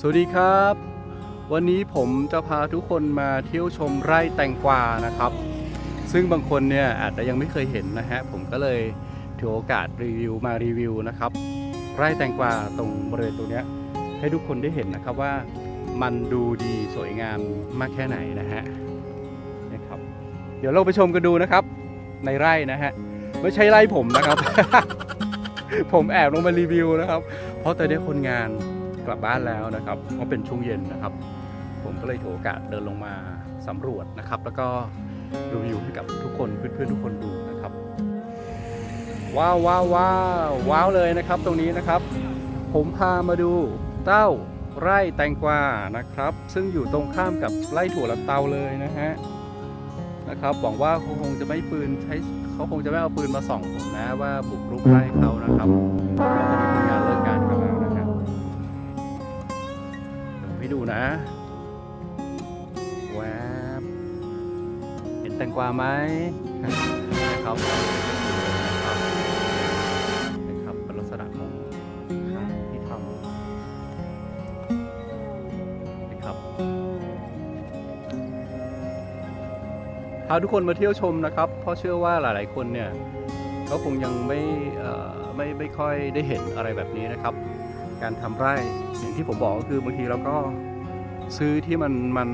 สวัสดีครับ วันนี้ผมจะพาทุกคนมาเที่ยวชมไร่แตงกวานะครับ ซึ่งบางคนเนี่ยอาจจะยังไม่เคยเห็นนะฮะผมก็เลยถือโอกาสรีวิวมารีวิวนะครับ ไร่แตงกวาตรงบริเวณตรงเนี้ยให้ทุกคนได้เห็นนะครับว่ามันดูดีสวยงามมากแค่ไหนนะฮะนะครับ เดี๋ยวเราไปชมกันดูนะครับ ในไร่นะฮะไม่ใช่ไร่ผมนะครับ ผมแอบลงมารีวิวนะครับ เพราะตอนนี้คนงาน กลับบ้านแล้วนะครับเพราะเป็นช่วงเย็นนะครับ ผมก็เลยถือโอกาสเดินลงมาสำรวจนะครับ แล้วก็รีวิวให้กับทุกคนเพื่อนๆทุกคนดูนะครับ ว้าวว้าวว้าวว้าวเลยนะครับ ตรงนี้นะครับ ผมพามาดูเต้าไร่แตงกวานะครับ ซึ่งอยู่ตรงข้ามกับไร่ถั่วลันเตาเลยนะฮะนะครับหวังว่าเขาคงจะไม่ปืนใช้เขาคงจะไม่เอาปืนมาส่องผมนะว่าบุกรุกไร่เขานะครับ ให้ดูนะแวบเห็นแตงกวาไหมนะครับนะครับเป็นลักษณะของข้างที่ทำนะครับพาทุกคนมาเที่ยวชมนะครับ เพราะเชื่อว่าหลายๆคนเนี่ยก็คงยังไม่ไม่ไม่ค่อยได้เห็นอะไรแบบนี้นะครับ การทำไร่อย่างที่ผมบอกก็คือบางทีเราก็ซื้อที่มันมัน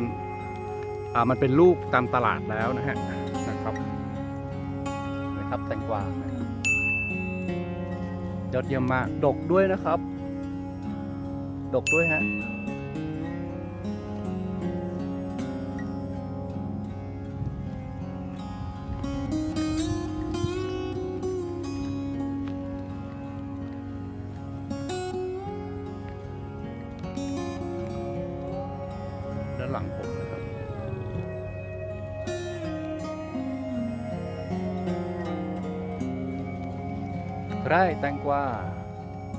อ่ามันเป็นลูกตามตลาดแล้วนะฮะนะครับนะครับแตงกวานะครับยอดเยี่ยมมากดกด้วยนะครับ ดกด้วยฮะ หลังผมนะครับไร่แตงกวา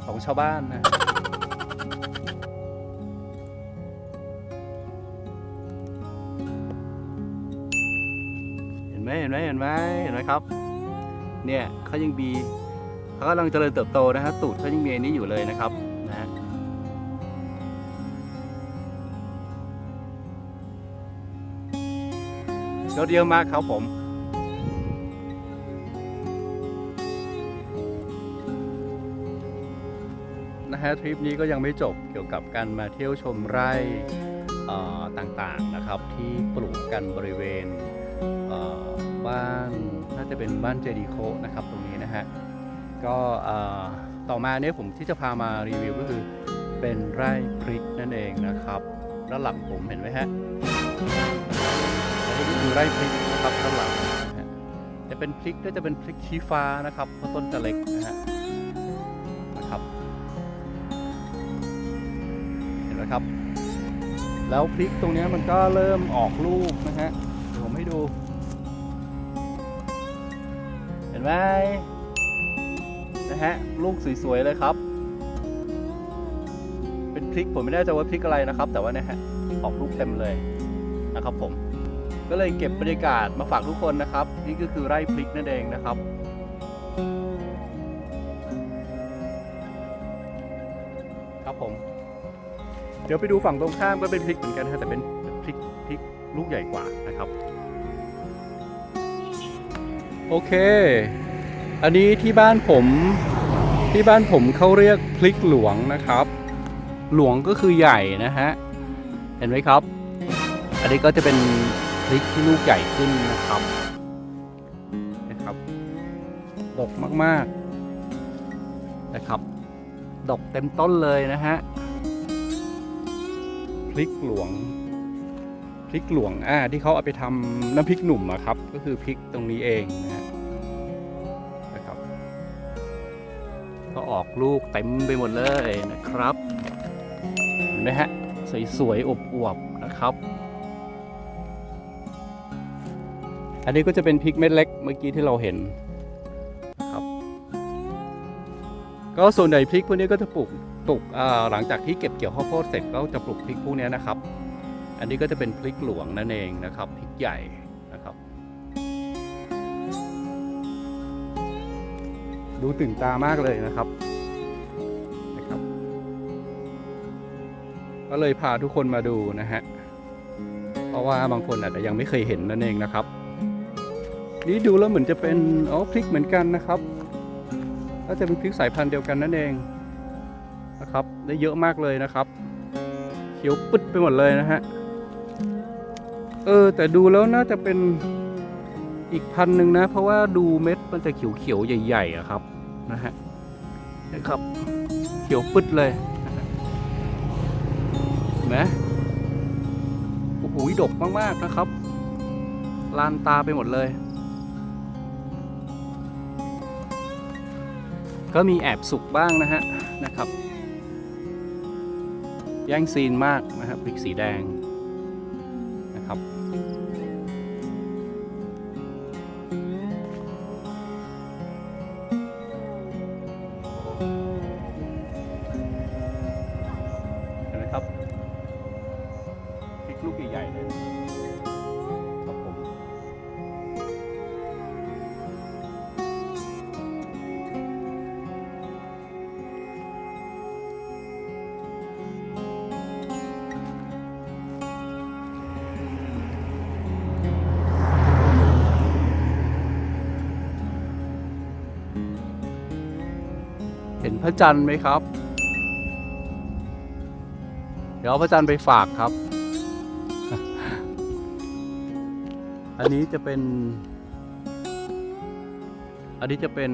ของชาวบ้านนะเห็นไหมเห็นไหมเห็นไหมเห็นไหมครับ เนี่ยเขายังบีเขากำลังเจริญเติบโตนะฮะตูดเขายังมีอันนี้อยู่เลยนะครับ ยอดเยี่ยมากครับผมนะฮะทริปนี้ก็ยังไม่จบเกี่ยวกับการมาเที่ยวชมไร่ต่างๆนะครับที่ปลูกกันบริเวณเบ้านน่าจะเป็นบ้านเจดีโคนะครับตรงนี้นะฮะก็ต่อมาเนี่ยผมที่จะพามารีวิวก็คือเป็นไร่พริกนั่นเองนะครับ ด้านหลังผมเห็นไหมฮะ คือไร่พริกนะครับด้านหลังนะฮะจะเป็นพริกก็จะเป็นพริกชี้ฟ้านะครับเพราะต้นจะเล็กนะฮะนะครับ เห็นไหมครับ แล้วพริกตรงนี้มันก็เริ่มออกลูกนะฮะเดี๋ยวผมให้ดู เห็นไหมนะฮะลูกสวยๆเลยครับเป็นพริกผมไม่แน่ใจว่าพริกอะไรนะครับ แต่ว่าเนี่ยฮะออกลูกเต็มเลยนะครับผม ก็เลยเก็บบรรยากาศมาฝากทุกคนนะครับ นี่ก็คือไร่พริกนั่นเองนะครับ ครับผม เดี๋ยวไปดูฝั่งตรงข้ามก็เป็นพริกเหมือนกันฮะแต่เป็นพริกพริกลูกใหญ่กว่านะครับ โอเค อันนี้ที่บ้านผมที่บ้านผมเขาเรียกพริกหลวงนะครับ หลวงก็คือใหญ่นะฮะ เห็นไหมครับ อันนี้ก็จะเป็น พริกที่ลูกใหญ่ขึ้นนะครับนะครับดกมากๆนะครับ ดกเต็มต้นเลยนะฮะพริกหลวงพริกหลวงอ่าที่เขาเอาไปทำน้ำพริกหนุ่มอะครับ ก็คือพริกตรงนี้เองนะฮะนะครับ ก็ออกลูกเต็มไปหมดเลยนะครับเห็นไหมฮะสวยๆอวบๆนะครับ อันนี้ก็จะเป็นพริกเม็ดเล็กเมื่อกี้ที่เราเห็นครับก็ส่วนใหญ่พริกพวกนี้ก็จะปลูกปลูกหลังจากที่เก็บเกี่ยวข้าวโพดเสร็จก็จะปลูกพริกพวกนี้นะครับ อันนี้ก็จะเป็นพริกหลวงนั่นเองนะครับพริกใหญ่นะครับ ดูตื่นตามากเลยนะครับนะครับ ก็เลยพาทุกคนมาดูนะฮะเพราะว่าบางคนอาจจะยังไม่เคยเห็นนั่นเองนะครับ นี่ดูแล้วเหมือนจะเป็นอ๋อพริกเหมือนกันนะครับก็จะเป็นพริกสายพันธุ์เดียวกันนั่นเองนะครับ ได้เยอะมากเลยนะครับ เขียวปึ๊ดไปหมดเลยนะฮะเออแต่ดูแล้วน่าจะเป็นอีกพันธุ์หนึ่งนะ เพราะว่าดูเม็ดมันจะเขียวๆใหญ่ๆอะครับนะฮะนะครับ เขียวปึ๊ดเลยนะฮะเห็นไหมโอ้โหดกมากๆนะครับลานตาไปหมดเลย ก็มีแอบสุกบ้างนะฮะนะครับ แย่งซีนมากนะครับพริกสีแดง นพระจันทร์ไหมครับ เดี๋ยวพระจันทร์ไปฝากครับ อันนี้จะเป็น อันนี้จะเป็น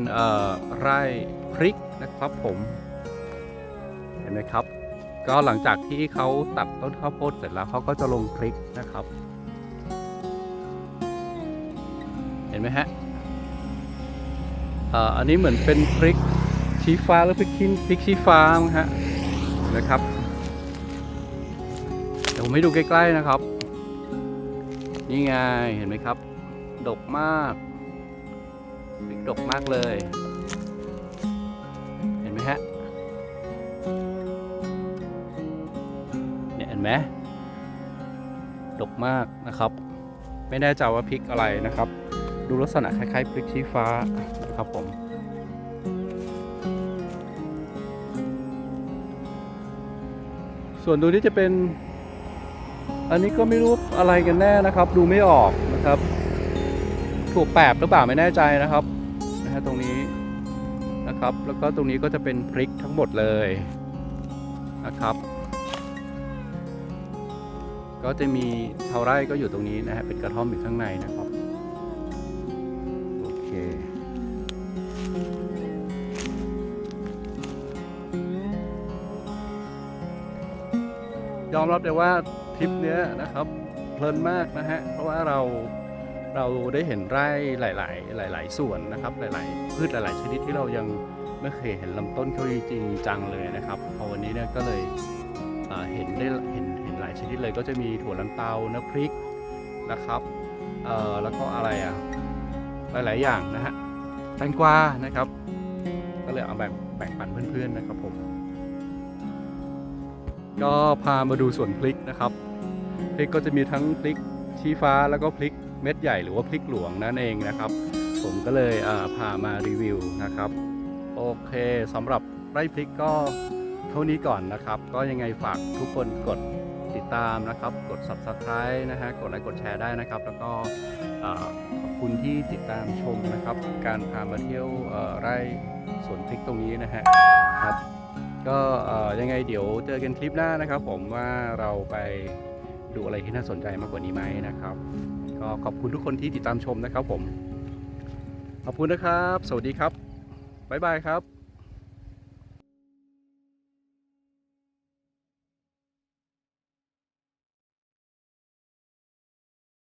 ไร่พริกนะครับผม เห็นไหมครับ ก็หลังจากที่เขาตัดต้นข้าวโพดเสร็จแล้วเขาก็จะลงพริกนะครับ เห็นไหมฮะอันนี้เหมือนเป็นพริก ชี้ฟ้าหรือพริกขี้พริกชี้ฟ้ามั้งฮะนะครับเดี๋ยวผมให้ดูใกล้ๆนะครับ นี่ไงเห็นไหมครับ ดกมากพริกดกมากเลย เห็นไหมฮะเนี่ยเห็นไหมดกมากนะครับ ไม่แน่ใจว่าพริกอะไรนะครับ ดูลักษณะคล้ายๆพริกชี้ฟ้านะครับผม ส่วนตัวนี้จะเป็น อันนี้ก็ไม่รู้อะไรกันแน่นะครับ ดูไม่ออกนะครับถั่วแปบหรือเปล่าไม่แน่ใจนะครับนะฮะตรงนี้นะครับ แล้วก็ตรงนี้ก็จะเป็นพริกทั้งหมดเลยนะครับ ก็จะมีเทาไร่ก็อยู่ตรงนี้นะฮะเป็นกระท่อมอยู่ข้างในนะครับโอเค ยอมรับเลยว่าทริปเนี้ยนะครับเพลินมากนะฮะเพราะว่าเราเราได้เห็นไร่หลาย ๆ หลาย ๆ ส่วนนะครับ หลาย ๆ พืชหลาย ๆ ชนิดที่เรายังไม่เคยเห็นลำต้นเขาจริงจังเลยนะครับพอวันนี้เนี่ยก็เลยเอ่อเห็นได้เห็นเห็นหลายชนิดเลยก็จะมีถั่วลันเตาน้ำพริกนะครับเอ่อแล้วก็อะไรอะหลาย ๆ อย่างนะฮะแตงกวานะครับ ก็เลยเอาแบ่งแบ่งปันเพื่อน ๆ นะครับผม ก็พามาดูสวนพริกนะครับพริกก็จะมีทั้งพริกชี้ฟ้าแล้วก็พริกเม็ดใหญ่หรือว่าพริกหลวงนั่นเองนะครับ ผมก็เลยพามารีวิวนะครับ โอเคสำหรับไร่พริกก็เท่านี้ก่อนนะครับ ก็ยังไงฝากทุกคนกดติดตามนะครับ กด subscribe นะฮะ กดไลค์ กดแชร์ได้นะครับ แล้วก็ขอบคุณที่ติดตามชมนะครับ การพามาเที่ยวไร่สวนพริกตรงนี้นะฮะครับ ก็ยังไงเดี๋ยวเจอกันคลิปหน้านะครับ ผมว่าเราไปดูอะไรที่น่าสนใจมากกว่านี้ไหมนะครับ ก็ขอบคุณทุกคนที่ติดตามชมนะครับผม ขอบคุณนะครับ สวัสดีครับ บ๊ายบายครับ